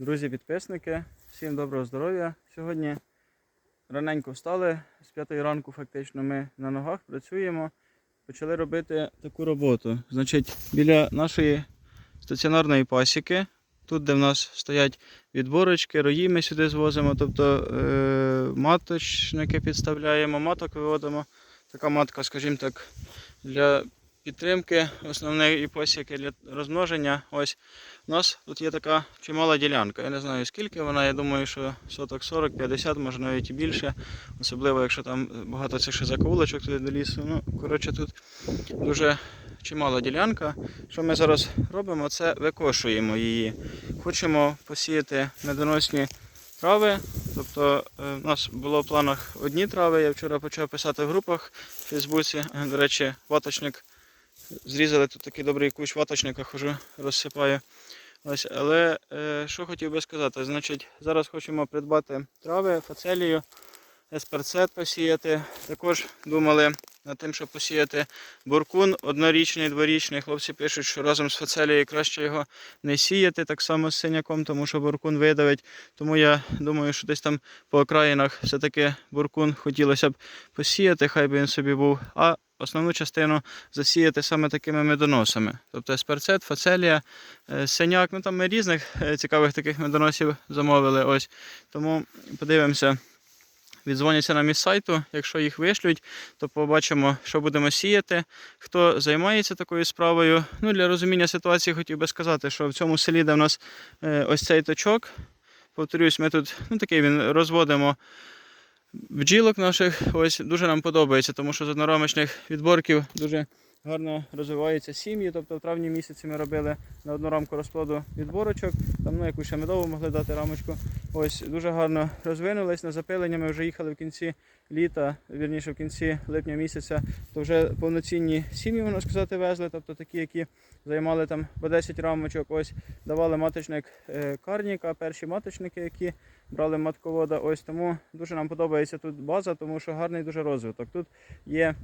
Друзі-підписники, всім доброго здоров'я. Сьогодні раненько встали, з п'ятої ранку фактично ми на ногах працюємо. Почали робити таку роботу. Значить, біля нашої стаціонарної пасіки, тут, де в нас стоять відборочки, рої ми сюди звозимо, тобто е- маточники підставляємо, маток виводимо. Така матка, скажімо так, для підтримки основної пасіки для розмноження. Ось у нас тут є така чимала ділянка. Я не знаю скільки вона, я думаю, що соток 40-50, може навіть і більше. Особливо, якщо там багато цих ще закоулочок туди до лісу. Ну, коротше, тут дуже чимала ділянка. Що ми зараз робимо, це викошуємо її. Хочемо посіяти медоносні трави. Тобто е, у нас було в планах одні трави. Я вчора почав писати в групах в Фейсбуці. До речі, ваточник. Зрізали тут такий добрий кущ ваточника, хожу, розсипаю. Ось, але е, що хотів би сказати, значить, зараз хочемо придбати трави, фацелію, есперцет посіяти. Також думали над тим, щоб посіяти буркун однорічний, дворічний. Хлопці пишуть, що разом з фацелією краще його не сіяти, так само з синяком, тому що буркун видавить. Тому я думаю, що десь там по окраїнах все-таки буркун хотілося б посіяти, хай би він собі був. А основну частину засіяти саме такими медоносами. Тобто есперцет, фацелія, е, синяк. Ну там ми різних е, цікавих таких медоносів замовили. Ось. Тому подивимося. Віддзвоняться нам із сайту, якщо їх вишлють, то побачимо, що будемо сіяти, хто займається такою справою. Ну, Для розуміння ситуації хотів би сказати, що в цьому селі, де в нас е, ось цей точок, повторюсь, ми тут ну, такий він розводимо бджілок наших. Ось дуже нам подобається, тому що з однорамочних відборків дуже гарно розвиваються сім'ї. Тобто в травні місяці ми робили на одну розплоду відборочок, там ну, якусь ще медову могли дати рамочку. Ось дуже гарно розвинулись. На запилення ми вже їхали в кінці літа, вірніше в кінці липня місяця, то вже повноцінні сім'ї, можна сказати, везли, тобто такі, які займали там по 10 рамочок. Ось давали маточник е, карніка, перші маточники, які брали матковода. Ось тому дуже нам подобається тут база, тому що гарний дуже розвиток. Тут є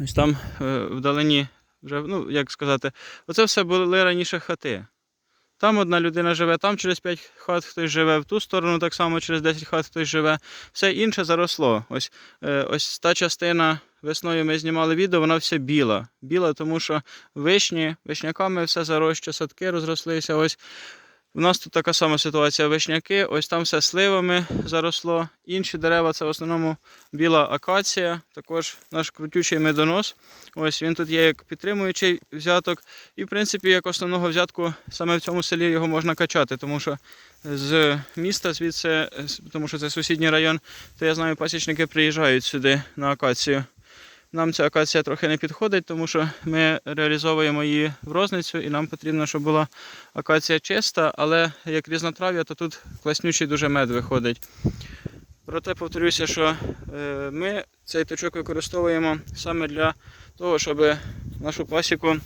ось там е, вдалині, вже, ну як сказати, оце все були раніше хати. Там одна людина живе, там через 5 хат хтось живе, в ту сторону так само через 10 хат хтось живе. Все інше заросло. Ось, е, ось та частина весною ми знімали відео, вона вся біла. Біла, тому що вишні, вишняками все зароща, садки розрослися. Ось у нас тут така сама ситуація. Вишняки, ось там все сливами заросло. Інші дерева це в основному біла акація, також наш крутючий медонос. Ось він тут є як підтримуючий взяток. І, в принципі, як основного взятку саме в цьому селі його можна качати, тому що з міста звідси, тому що це сусідній район, то я знаю, пасічники приїжджають сюди на акацію. Нам ця акація трохи не підходить, тому що ми реалізовуємо її в розницю, і нам потрібно, щоб була акація чиста, але як різнотрав'я, то тут класнючий дуже мед виходить. Проте повторюся, що е, ми цей точок використовуємо саме для того, щоб нашу пасіку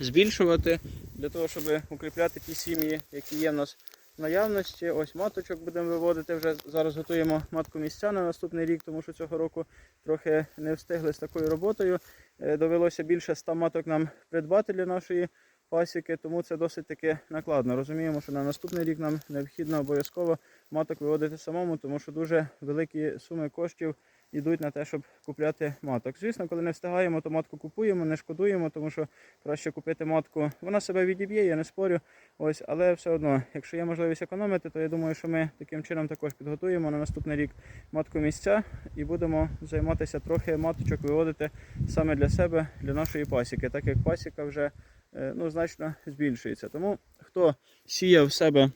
збільшувати, для того, щоб укріпляти ті сім'ї, які є в нас наявності. Ось маточок будемо виводити. Вже зараз готуємо матку місця на наступний рік, тому що цього року трохи не встигли з такою роботою. Е, Довелося більше ста маток нам придбати для нашої пасіки, тому це досить таки накладно. Розуміємо, що на наступний рік нам необхідно обов'язково маток виводити самому, тому що дуже великі суми коштів йдуть на те, щоб купляти маток. Звісно, коли не встигаємо, то матку купуємо, не шкодуємо, тому що краще купити матку. Вона себе відіб'є, я не спорю. Ось, але все одно, якщо є можливість економити, то я думаю, що ми таким чином також підготуємо на наступний рік матку місця і будемо займатися трохи маточок виводити саме для себе, для нашої пасіки, так як пасіка вже е, ну, значно збільшується. Тому хто сіє в себе.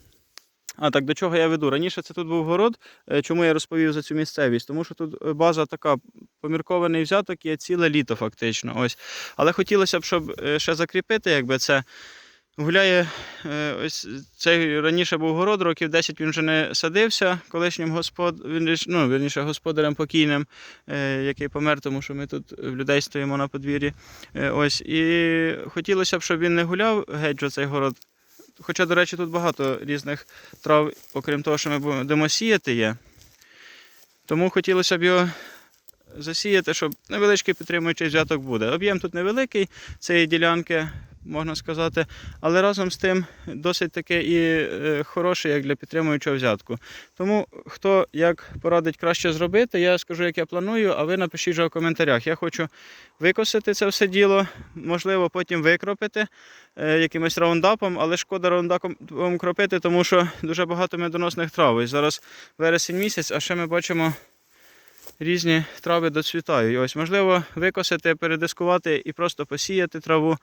А так до чого я веду? Раніше це тут був город. Е, Чому я розповів за цю місцевість? Тому що тут е, база така поміркований взяток є ціле літо, фактично. Ось. Але хотілося б, щоб е, ще закріпити, якби це. Гуляє ось цей раніше був город, років 10 він вже не садився колишнім господ... ну, вірніше, господарем покійним, який помер, тому що ми тут в людей стоїмо на подвір'ї. Ось. І хотілося б, щоб він не гуляв геть же цей город. Хоча, до речі, тут багато різних трав, окрім того, що ми будемо сіяти є. Тому хотілося б його засіяти, щоб невеличкий підтримуючий взяток буде. Об'єм тут невеликий цієї ділянки, можна сказати. Але разом з тим досить таке і е, хороше, як для підтримуючого взятку. Тому хто як порадить краще зробити, я скажу, як я планую, а ви напишіть вже в коментарях. Я хочу викосити це все діло, можливо, потім викропити е, якимось раундапом, але шкода раундапом кропити, тому що дуже багато медоносних трав. І зараз вересень місяць, а ще ми бачимо різні трави доцвітають. Ось, можливо, викосити, передискувати і просто посіяти траву,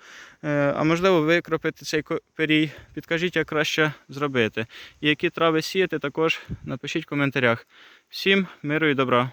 е, а можливо, викропити цей перій. Підкажіть, як краще зробити. І які трави сіяти, також напишіть в коментарях. Всім миру і добра!